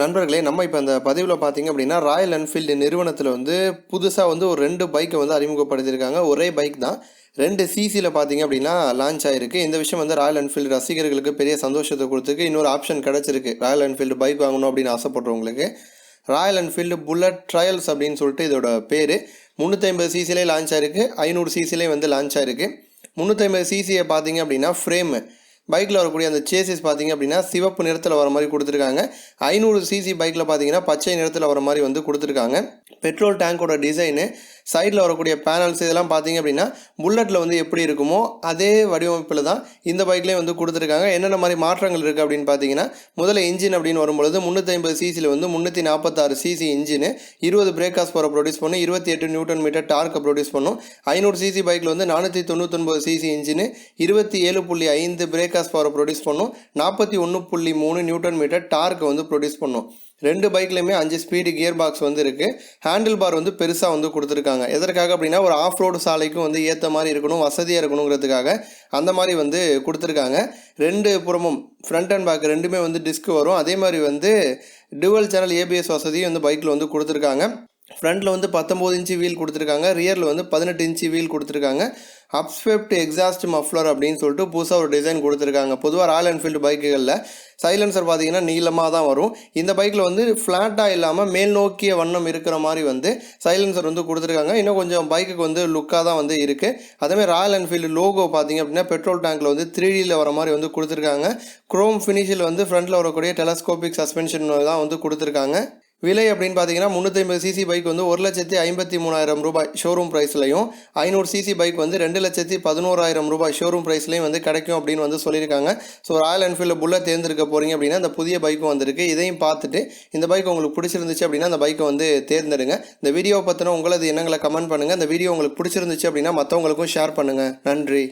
நண்பர்களே நம்ம இப்போ அந்த பதிவில் பார்த்தீங்க அப்படின்னா ராயல் என்ஃபீல்டு நிறுவனத்தில் வந்து புதுசாக வந்து ஒரு ரெண்டு பைக்கை வந்து அறிமுகப்படுத்தியிருக்காங்க. ஒரே பைக் தான். ரெண்டு சிசியில் பார்த்தீங்க அப்படின்னா லான்ச் ஆகிருக்கு இந்த விஷயம் வந்து ராயல் என்ஃபீல்டு ரசிகர்களுக்கு பெரிய சந்தோஷத்தை கொடுத்துருக்கு. இன்னொரு ஆப்ஷன் கிடச்சிருக்கு. ராயல் என்ஃபீல்டு பைக் வாங்கணும் அப்படின்னு ஆசைப்படுறவங்களுக்கு. ராயல் என்ஃபீல்டு புல்லட் ட்ரையல்ஸ் அப்படின்னு சொல்லிட்டு இதோட பேர். முந்நூற்றி ஐம்பது சிசிலே லான்ச் ஆயிருக்கு. ஐநூறு சிசிலே வந்து லான்ச் ஆயிருக்கு. முந்நூற்றி ஐம்பது சிசியை பார்த்தீங்க அப்படின்னா ஃப்ரேமு பைக்கில் வரக்கூடிய அந்த சேசிஸ் பார்த்தீங்க அப்படின்னா சிவப்பு நிறத்தில் வர மாதிரி கொடுத்துருக்காங்க. ஐநூறு சிசி பைக்கில் பார்த்தீங்கன்னா பச்சை நிறத்தில் வர மாதிரி வந்து கொடுத்துருக்காங்க. பெட்ரோல் டேங்கோட டிசைனு சைடில் வரக்கூடிய பேனல்ஸ் இதெல்லாம் பார்த்தீங்க அப்படின்னா புல்லட்டில் வந்து எப்படி இருக்குமோ அதே வடிவமைப்பில் தான் இந்த பைக்லேயும் வந்து கொடுத்துருக்காங்க. என்னென்ன மாதிரி மாற்றங்கள் இருக்குது அப்படின்னு பார்த்தீங்கன்னா முதல்ல இன்ஜின் அப்படின்னு வரும்பொழுது முந்நூற்றி ஐம்பது சிசியில் வந்து முந்நூற்றி நாற்பத்தாறு சிசி இன்ஜின் இருபது பிரேக்காஸ் போகிற ப்ரொடியூஸ் பண்ணும் இருபத்தி எட்டு நியூட்டன் மீட்டர் டார்க்கை ப்ரொடியூஸ் பண்ணும் ஐநூறு சிசி பைக்கில் வந்து நானூற்றி தொண்ணூத்தொன்பது சிசி இன்ஜின் இருபத்தி ஏழு புள்ளி ஐந்து பிரேக் பிரேக்காஸ் பவரை ப்ரொடியூஸ் பண்ணும். நாற்பத்தி ஒன்று புள்ளி மூணு நியூட்டன் மீட்டர் டார்க்கை வந்து ப்ரொடியூஸ் பண்ணும். ரெண்டு பைக்லையுமே அஞ்சு ஸ்பீடு கியர் பாக்ஸ் வந்து இருக்குது ஹேண்டில் பார் வந்து பெருசாக வந்து கொடுத்துருக்காங்க. எதற்காக அப்படின்னா ஒரு ஆஃப் ரோடு சாலைக்கும் வந்து ஏற்ற மாதிரி இருக்கணும் வசதியாக இருக்கணுங்கிறதுக்காக அந்த மாதிரி வந்து கொடுத்துருக்காங்க. ரெண்டு புறமும் ஃப்ரண்ட் அண்ட் பேக் ரெண்டுமே வந்து டிஸ்க் வரும். அதே மாதிரி வந்து டுவல் சேனல் ஏபிஎஸ் வசதியும் வந்து பைக்கில் வந்து கொடுத்துருக்காங்க. ஃப்ரண்ட்டில் வந்து பத்தொம்போது இன்ச்சு வீல் கொடுத்துருக்காங்க. ரியரில் வந்து பதினெட்டு இன்ச்சு வீல் கொடுத்துருக்காங்க. அப்ஸ்வெப்ட் எக்ஸாஸ்ட் மஃப்ளர் அப்படின்னு சொல்லிட்டு புதுசாக ஒரு டிசைன் கொடுத்துருக்காங்க. பொதுவாக ராயல் என்ஃபீல்டு பைக்குகளில் சைலன்சர் பார்த்தீங்கன்னா நீளமாக தான் வரும். இந்த பைக்கில் வந்து ஃப்ளாட்டாக இல்லாமல் மேல் நோக்கிய வண்ணம் இருக்கிற மாதிரி வந்து சைலன்சர் வந்து கொடுத்துருக்காங்க. இன்னும் கொஞ்சம் பைக்குக்கு வந்து லுக்காக தான் வந்து இருக்குது அதேமாதிரி ராயல் என்ஃபீல்டு லோகோ பார்த்தீங்க அப்படின்னா பெட்ரோல் டேங்க்கில் வந்து த்ரீ டியில் வர மாதிரி வந்து கொடுத்துருக்காங்க. குரோம் ஃபினிஷில் வந்து ஃப்ரண்ட்டில் வரக்கூடிய டெலஸ்கோபிக் சஸ்பென்ஷன் தான் வந்து கொடுத்துருக்காங்க. விலை அப்படின்னு பார்த்தீங்கன்னா முந்நூற்றி ஐம்பது சிசி பைக் வந்து ஒரு லட்சத்தி ஐம்பத்தி மூணாயிரம் ரூபாய் ஷோரூம் ப்ரைஸ்லையும் ஐநூறு சிசி பைக் வந்து ரெண்டு லட்சத்தி பதினோராயிரம் ரூபாய் ஷோரூம் ப்ரைஸ்லையும் வந்து கிடைக்கும் அப்படின்னு வந்து சொல்லியிருக்காங்க. ஸோ ராயல் என்ஃபீல்டு புல்லட் தேர்ந்தெடுக்க போகிறீங்க அப்படின்னா அந்த புதிய பைக்கும் வந்திருக்கு. இதையும் பார்த்துட்டு இந்த பைக் உங்களுக்கு பிடிச்சிருந்துச்சு அப்படின்னா அந்த பைக்கை வந்து தேர்ந்தெடுங்க. இந்த வீடியோவை பற்றின உங்களது எண்ணங்களை கமெண்ட் பண்ணுங்கள் இந்த வீடியோ உங்களுக்கு பிடிச்சிருந்துச்சு அப்படின்னா மற்றவங்களுக்கும் ஷேர் பண்ணுங்கள் நன்றி.